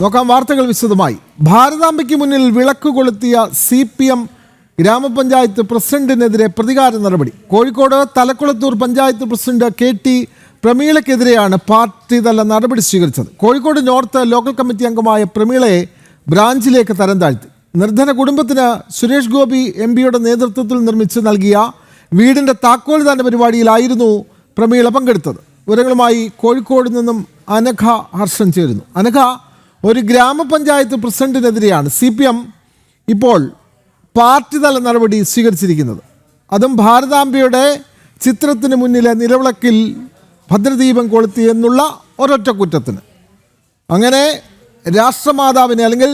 നോക്കാം വാർത്തകൾ വിശദമായി. ഭാരതാംബയ്ക്ക് മുന്നിൽ വിളക്ക് കൊളുത്തിയ സി പി എം ഗ്രാമപഞ്ചായത്ത് പ്രസിഡന്റിനെതിരെ പ്രതികാര നടപടി. Kozhikode Thalakkulathur panchayat president K T പ്രമീളയ്ക്കെതിരെയാണ് party തല നടപടി സ്വീകരിച്ചത്. കോഴിക്കോട് നോർത്ത് ലോക്കൽ കമ്മിറ്റി അംഗമായ പ്രമീളയെ ബ്രാഞ്ചിലേക്ക് തരം താഴ്ത്തി. നിർധന കുടുംബത്തിന് സുരേഷ് ഗോപി എം പിയുടെ നേതൃത്വത്തിൽ നിർമ്മിച്ച് നൽകിയ വീടിന്റെ താക്കോൽ ദാന പരിപാടിയിലായിരുന്നു പ്രമീള പങ്കെടുത്തത്. വിവരങ്ങളുമായി കോഴിക്കോട് നിന്നും അനഘ ഹർഷൻ ചേരുന്നു. അനഘ ഒരു ഗ്രാമപഞ്ചായത്ത് പ്രസിഡന്റിനെതിരെയാണ് സി പി എം ഇപ്പോൾ പാർട്ടി തല നടപടി സ്വീകരിച്ചിരിക്കുന്നത്. അതും ഭാരതാംബയുടെ ചിത്രത്തിന് മുന്നിലെ നിലവിളക്കിൽ ഭദ്രദീപം കൊളുത്തി എന്നുള്ള ഒരൊറ്റ കുറ്റത്തിന്. അങ്ങനെ രാഷ്ട്രമാതാവിനെ അല്ലെങ്കിൽ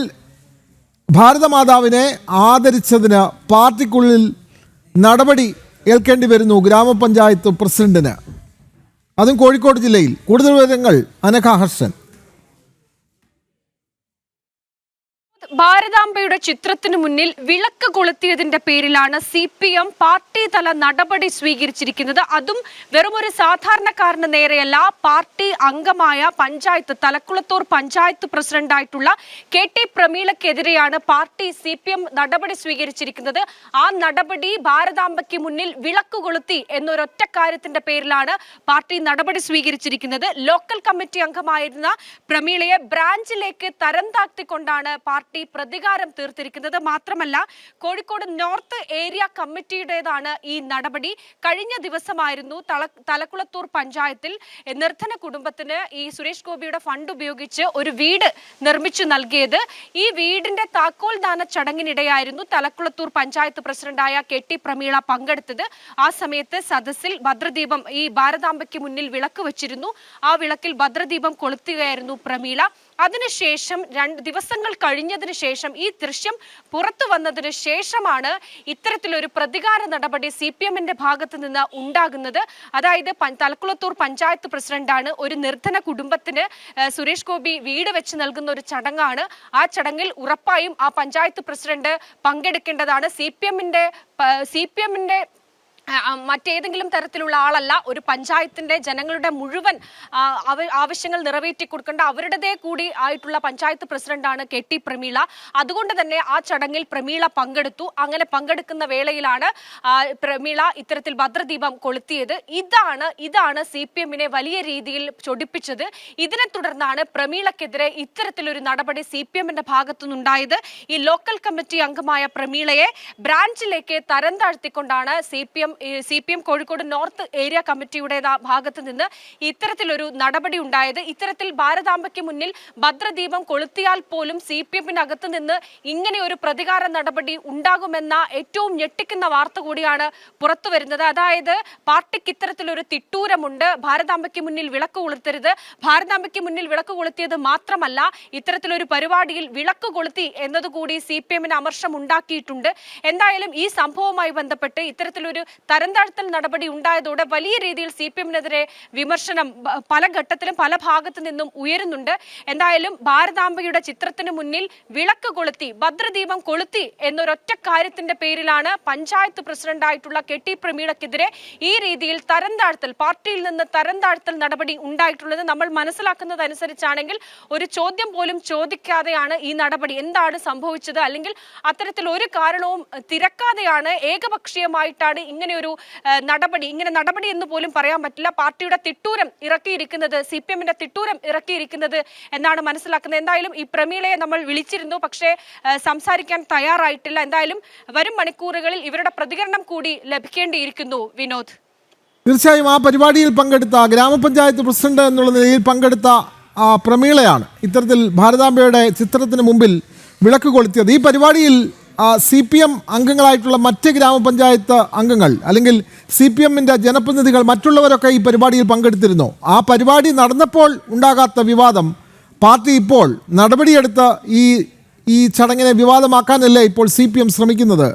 ഭാരതമാതാവിനെ ആദരിച്ചതിന് പാർട്ടിക്കുള്ളിൽ നടപടി ഏൽക്കേണ്ടി വരുന്നു ഗ്രാമപഞ്ചായത്ത് പ്രസിഡന്റിന്. അതും കോഴിക്കോട് ജില്ലയിൽ. കൂടുതൽ വിവരങ്ങൾ അനഘ ഹർഷൻ. ഭാരതാംബയുടെ ചിത്രത്തിനു മുന്നിൽ വിളക്ക് കൊളുത്തിയതിന്റെ പേരിലാണ് സി പി എം പാർട്ടി തല നടപടി സ്വീകരിച്ചിരിക്കുന്നത്. അതും വെറുമൊരു സാധാരണക്കാരന് നേരെയല്ല പാർട്ടി അംഗമായ പഞ്ചായത്ത് തലക്കുളത്തൂർ പഞ്ചായത്ത് പ്രസിഡന്റായിട്ടുള്ള കെ ടി പ്രമീളക്കെതിരെയാണ് പാർട്ടി സി പി എം നടപടി സ്വീകരിച്ചിരിക്കുന്നത്. ആ നടപടി ഭാരതാംബയ്ക്ക് മുന്നിൽ വിളക്ക് കൊളുത്തി എന്നൊരൊറ്റ കാര്യത്തിന്റെ പേരിലാണ് പാർട്ടി നടപടി സ്വീകരിച്ചിരിക്കുന്നത്. ലോക്കൽ കമ്മിറ്റി അംഗമായിരുന്ന പ്രമീളയെ ബ്രാഞ്ചിലേക്ക് തരം താഴ്ത്തിക്കൊണ്ടാണ് പാർട്ടി പ്രതികാരം തീർത്തിരിക്കുന്നത് മാത്രമല്ല കോഴിക്കോട് നോർത്ത് ഏരിയ കമ്മിറ്റിയുടേതാണ് ഈ നടപടി. കഴിഞ്ഞ ദിവസമായിരുന്നു തലക്കുളത്തൂർ പഞ്ചായത്തിൽ നിർധന കുടുംബത്തിന് ഈ സുരേഷ് ഗോപിയുടെ ഫണ്ട് ഉപയോഗിച്ച് ഒരു വീട് നിർമ്മിച്ചു നൽകിയത്. ഈ വീടിന്റെ താക്കോൽ ദാന ചടങ്ങിനിടെയായിരുന്നു തലക്കുളത്തൂർ പഞ്ചായത്ത് പ്രസിഡന്റായ കെ ടി പ്രമീള പങ്കെടുത്തത്. ആ സമയത്ത് സദസ്സിൽ ഭദ്രദീപം ഈ ഭാരതാംബയ്ക്ക് മുന്നിൽ വിളക്ക് വെച്ചിരുന്നു. ആ വിളക്കിൽ ഭദ്രദീപം കൊളുത്തുകയായിരുന്നു പ്രമീള. അതിനുശേഷം രണ്ട് ദിവസങ്ങൾ കഴിഞ്ഞതിന് ശേഷം ഈ ദൃശ്യം പുറത്തു വന്നതിന് ശേഷമാണ് ഇത്തരത്തിലൊരു പ്രതികാര നടപടി സി പി എമ്മിന്റെ ഭാഗത്ത് നിന്ന് ഉണ്ടാകുന്നത്. അതായത് തലക്കുളത്തൂർ പഞ്ചായത്ത് പ്രസിഡന്റാണ് ഒരു നിർധന കുടുംബത്തിന് സുരേഷ് ഗോപി വീട് വെച്ച് നൽകുന്ന ഒരു ചടങ്ങാണ്. ആ ചടങ്ങിൽ ഉറപ്പായും ആ പഞ്ചായത്ത് പ്രസിഡന്റ് പങ്കെടുക്കേണ്ടതാണ്. സി പി എമ്മിന്റെ സി പി എമ്മിന്റെ മറ്റേതെങ്കിലും തരത്തിലുള്ള ആളല്ല ഒരു പഞ്ചായത്തിന്റെ ജനങ്ങളുടെ മുഴുവൻ ആവശ്യങ്ങൾ നിറവേറ്റി കൊടുക്കേണ്ട അവരുടേതേ കൂടി ആയിട്ടുള്ള പഞ്ചായത്ത് പ്രസിഡന്റാണ് കെ ടി പ്രമീള. അതുകൊണ്ട് തന്നെ ആ ചടങ്ങിൽ പ്രമീള പങ്കെടുത്തു. അങ്ങനെ പങ്കെടുക്കുന്ന വേളയിലാണ് പ്രമീള ഇത്തരത്തിൽ ഭദ്രദീപം കൊളുത്തിയത്. ഇതാണ് ഇതാണ് സി പി എമ്മിനെ വലിയ രീതിയിൽ ചൊടിപ്പിച്ചത്. ഇതിനെ തുടർന്നാണ് പ്രമീളക്കെതിരെ ഇത്തരത്തിലൊരു നടപടി സി പി എമ്മിന്റെ ഭാഗത്തുനിന്നുണ്ടായത്. ഈ ലോക്കൽ കമ്മിറ്റി അംഗമായ പ്രമീളയെ ബ്രാഞ്ചിലേക്ക് തരം താഴ്ത്തിക്കൊണ്ടാണ് C P M C P M Kozhikode north area കമ്മിറ്റിയുടെ ഭാഗത്ത് നിന്ന് ഇത്തരത്തിലൊരു നടപടി ഉണ്ടായത്. ഇത്തരത്തിൽ ഭാരതാംബയ്ക്ക് മുന്നിൽ ഭദ്രദീപം കൊളുത്തിയാൽ പോലും സി പി എമ്മിനകത്ത് നിന്ന് ഇങ്ങനെ ഒരു പ്രതികാര നടപടി ഉണ്ടാകുമെന്ന ഏറ്റവും ഞെട്ടിക്കുന്ന വാർത്ത കൂടിയാണ് പുറത്തു വരുന്നത്. അതായത് പാർട്ടിക്ക് ഇത്തരത്തിലൊരു തിട്ടൂരമുണ്ട്. ഭാരതാംബയ്ക്ക് മുന്നിൽ വിളക്ക് കൊളുത്തരുത്. ഭാരതാംബയ്ക്ക് മുന്നിൽ വിളക്ക് കൊളുത്തിയത് മാത്രമല്ല ഇത്തരത്തിലൊരു പരിപാടിയിൽ വിളക്ക് കൊളുത്തി എന്നതുകൂടി സി പി എമ്മിന് അമർഷം ഉണ്ടാക്കിയിട്ടുണ്ട് എന്തായാലും ഈ സംഭവവുമായി ബന്ധപ്പെട്ട് ഇത്തരത്തിലൊരു തരംതാഴ്ത്തൽ നടപടി ഉണ്ടായതോടെ വലിയ രീതിയിൽ സി പി എമ്മിനെതിരെ വിമർശനം പല ഘട്ടത്തിലും പല ഭാഗത്തു നിന്നും ഉയരുന്നുണ്ട്. എന്തായാലും ഭാരതാംബയുടെ ചിത്രത്തിന് മുന്നിൽ വിളക്ക് കൊളുത്തി ഭദ്രദീപം കൊളുത്തി എന്നൊരൊറ്റ കാര്യത്തിന്റെ പേരിലാണ് പഞ്ചായത്ത് പ്രസിഡന്റായിട്ടുള്ള കെ ടി പ്രമീളക്കെതിരെ ഈ രീതിയിൽ തരംതാഴ്ത്തൽ പാർട്ടിയിൽ നിന്ന് തരംതാഴ്ത്തൽ നടപടി ഉണ്ടായിട്ടുള്ളത് നമ്മൾ മനസ്സിലാക്കുന്നതനുസരിച്ചാണെങ്കിൽ ഒരു ചോദ്യം പോലും ചോദിക്കാതെയാണ് ഈ നടപടി എന്താണ് സംഭവിച്ചത് അല്ലെങ്കിൽ അത്തരത്തിൽ ഒരു കാരണവും തിരക്കാതെയാണ് ഏകപക്ഷീയമായിട്ടാണ് ഇങ്ങനെ ഒരു നടപടി ഇങ്ങനെ നടപടി എന്ന് പോലും പറയാൻ പറ്റില്ല. പാർട്ടിയുടെ തിട്ടൂരം ഇറക്കിയിരിക്കുന്നത് സി പി എമ്മിന്റെ തിട്ടൂരം ഇറക്കിയിരിക്കുന്നത് എന്നാണ് മനസ്സിലാക്കുന്നത്. എന്തായാലും ഈ പ്രമീളയെ നമ്മൾ വിളിച്ചിരുന്നു. പക്ഷേ സംസാരിക്കാൻ തയ്യാറായിട്ടില്ല. എന്തായാലും വരും മണിക്കൂറുകളിൽ ഇവരുടെ പ്രതികരണം കൂടി ലഭിക്കേണ്ടിയിരിക്കുന്നു. വിനോദ്. തീർച്ചയായും ആ പരിപാടിയിൽ പങ്കെടുത്ത ഗ്രാമപഞ്ചായത്ത് പ്രസിഡന്റ് എന്നുള്ള നിലയിൽ പങ്കെടുത്ത പ്രമീളയാണ്. ഇത്തരത്തിൽ ഭാരതാംബയുടെ ചിത്രത്തിന് മുമ്പിൽ വിളക്ക് കൊളുത്തിയത്. ഈ പരിപാടിയിൽ സി പി എം അംഗങ്ങളായിട്ടുള്ള മറ്റ് ഗ്രാമപഞ്ചായത്ത് അംഗങ്ങൾ അല്ലെങ്കിൽ സി പി എമ്മിന്റെ ജനപ്രതിനിധികൾ മറ്റുള്ളവരൊക്കെ ഈ പരിപാടിയിൽ പങ്കെടുത്തിരുന്നു. ആ പരിപാടി നടന്നപ്പോൾ ഉണ്ടാകാത്ത വിവാദം പാർട്ടി ഇപ്പോൾ നടപടിയെടുത്ത് ഈ ഈ ചടങ്ങിനെ വിവാദമാക്കാനല്ലേ ഇപ്പോൾ സി പി എം ശ്രമിക്കുന്നത്?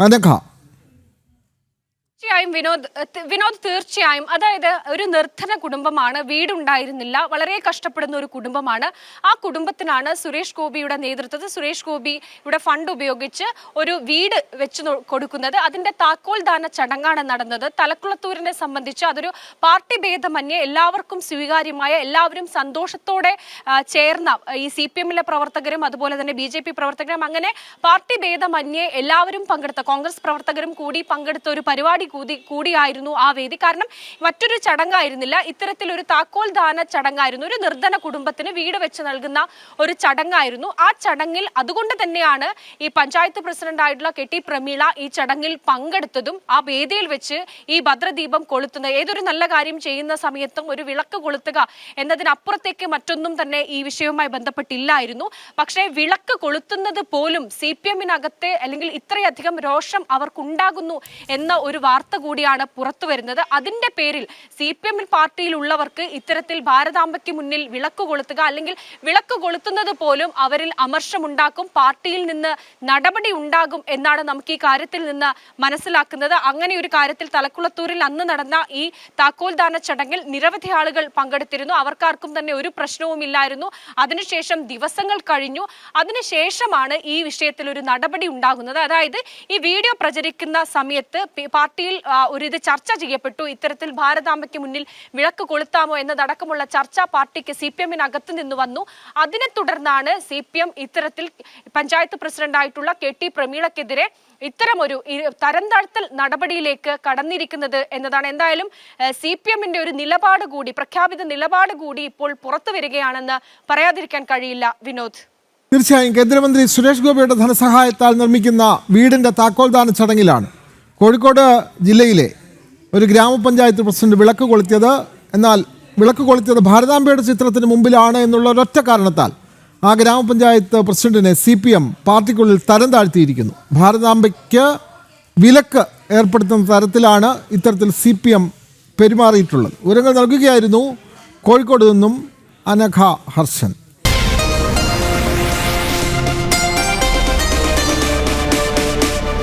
അനഘ. തീർച്ചയായും വിനോദ് വിനോദ് തീർച്ചയായും അതായത് ഒരു നിർധന കുടുംബമാണ് വീടുണ്ടായിരുന്നില്ല വളരെ കഷ്ടപ്പെടുന്ന ഒരു കുടുംബമാണ്. ആ കുടുംബത്തിനാണ് സുരേഷ് ഗോപിയുടെ നേതൃത്വത്തിൽ സുരേഷ് ഗോപി ഇവിടെ ഫണ്ട് ഉപയോഗിച്ച് ഒരു വീട് വെച്ച് കൊടുക്കുന്നത്. അതിന്റെ താക്കോൽ ദാന ചടങ്ങാണ് നടന്നത്. തലക്കുളത്തൂരിനെ സംബന്ധിച്ച് അതൊരു പാർട്ടി ഭേദമന്യേ എല്ലാവർക്കും സ്വീകാര്യമായ എല്ലാവരും സന്തോഷത്തോടെ ചേർന്ന ഈ സി പി എമ്മിലെ പ്രവർത്തകരും അതുപോലെ തന്നെ ബി ജെ പി പ്രവർത്തകരും അങ്ങനെ പാർട്ടി ഭേദമന്യേ എല്ലാവരും പങ്കെടുത്ത കോൺഗ്രസ് പ്രവർത്തകരും കൂടി പങ്കെടുത്ത ഒരു പരിപാടി കൂടി കൂടിയായിരുന്നു ആ വേദി. കാരണം മറ്റൊരു ചടങ്ങായിരുന്നില്ല. ഇത്തരത്തിലൊരു താക്കോൽ ദാന ചടങ്ങായിരുന്നു. ഒരു നിർധന കുടുംബത്തിന് വീട് വെച്ച് നൽകുന്ന ഒരു ചടങ്ങായിരുന്നു. ആ ചടങ്ങിൽ അതുകൊണ്ട് തന്നെയാണ് ഈ പഞ്ചായത്ത് പ്രസിഡന്റ് ആയിട്ടുള്ള കെ ടി പ്രമീള ഈ ചടങ്ങിൽ പങ്കെടുത്തതും ആ വേദിയിൽ വെച്ച് ഈ ഭദ്രദീപം കൊളുത്തുന്നത്. ഏതൊരു നല്ല കാര്യം ചെയ്യുന്ന സമയത്തും ഒരു വിളക്ക് കൊളുത്തുക എന്നതിനപ്പുറത്തേക്ക് മറ്റൊന്നും തന്നെ ഈ വിഷയവുമായി ബന്ധപ്പെട്ടില്ലായിരുന്നു. പക്ഷേ വിളക്ക് കൊളുത്തുന്നത് പോലും സി പി എമ്മിനകത്തെ അല്ലെങ്കിൽ ഇത്രയധികം രോഷം അവർക്കുണ്ടാകുന്നു എന്ന ഒരു വാർത്ത കൂടിയാണ് പുറത്തു വരുന്നത്. അതിന്റെ പേരിൽ സി പി എമ്മിൽ പാർട്ടിയിലുള്ളവർക്ക് ഇത്തരത്തിൽ ഭാരതാംബയ്ക്ക് മുന്നിൽ വിളക്ക് കൊളുത്തുക അല്ലെങ്കിൽ വിളക്ക് കൊളുത്തുന്നത് പോലും അവരിൽ അമർഷമുണ്ടാക്കും പാർട്ടിയിൽ നിന്ന് നടപടി ഉണ്ടാകും എന്നാണ് നമുക്ക് ഈ കാര്യത്തിൽ നിന്ന് മനസ്സിലാക്കുന്നത്. അങ്ങനെ ഒരു കാര്യത്തിൽ തലക്കുളത്തൂരിൽ അന്ന് നടന്ന ഈ താക്കോൽദാന ചടങ്ങിൽ നിരവധി ആളുകൾ പങ്കെടുത്തിരുന്നു. അവർക്കാർക്കും തന്നെ ഒരു പ്രശ്നവും ഇല്ലായിരുന്നു. അതിനുശേഷം ദിവസങ്ങൾ കഴിഞ്ഞു. അതിനുശേഷമാണ് ഈ വിഷയത്തിൽ ഒരു നടപടി ഉണ്ടാകുന്നത്. അതായത് ഈ വീഡിയോ പ്രചരിക്കുന്ന സമയത്ത് പാർട്ടിയിൽ ആ, ഒരു ഇത് ചർച്ച ചെയ്യപ്പെട്ടു. ഇത്തരത്തിൽ ഭാരതാംബയ്ക്ക് മുന്നിൽ വിളക്ക് കൊളുത്താമോ എന്നതടക്കമുള്ള ചർച്ച പാർട്ടിക്ക് സി പി എമ്മിനകത്ത് നിന്ന് വന്നു. അതിനെ തുടർന്നാണ് സി പി എം ഇത്തരത്തിൽ പഞ്ചായത്ത് പ്രസിഡന്റായിട്ടുള്ള കെ ടി പ്രമീളക്കെതിരെ ഇത്തരമൊരു തരംതാഴ്ത്തൽ തരം താഴ്ത്തൽ നടപടിയിലേക്ക് കടന്നിരിക്കുന്നത് എന്നതാണ്. എന്തായാലും സി പി എമ്മിന്റെ ഒരു നിലപാട് കൂടി പ്രഖ്യാപിത നിലപാട് കൂടി ഇപ്പോൾ പുറത്തു വരികയാണെന്ന് പറയാതിരിക്കാൻ കഴിയില്ല. വിനോദ്. തീർച്ചയായും കേന്ദ്രമന്ത്രി സുരേഷ് ഗോപിയുടെ ധനസഹായത്താൽ നിർമ്മിക്കുന്ന വീടിന്റെ താക്കോൽദാന ചടങ്ങിലാണ്. കോഴിക്കോട് ജില്ലയിലെ ഒരു ഗ്രാമപഞ്ചായത്ത് പ്രസിഡന്റ് വിളക്ക് കൊളുത്തിയത് എന്നാൽ വിളക്ക് കൊളുത്തിയത് ഭാരതാംബയുടെ ചിത്രത്തിന് മുമ്പിലാണ് എന്നുള്ള ഒരൊറ്റ കാരണത്താൽ ആ ഗ്രാമപഞ്ചായത്ത് പ്രസിഡന്റിനെ സി പി എം പാർട്ടിക്കുള്ളിൽ തരം താഴ്ത്തിയിരിക്കുന്നു. ഭാരതാംബയ്ക്ക് വിലക്ക് ഏർപ്പെടുത്തുന്ന തരത്തിലാണ് ഇത്തരത്തിൽ സി പി എം പെരുമാറിയിട്ടുള്ളത്. വിവരങ്ങൾ നൽകുകയായിരുന്നു കോഴിക്കോട് നിന്നും അനഘ ഹർഷൻ.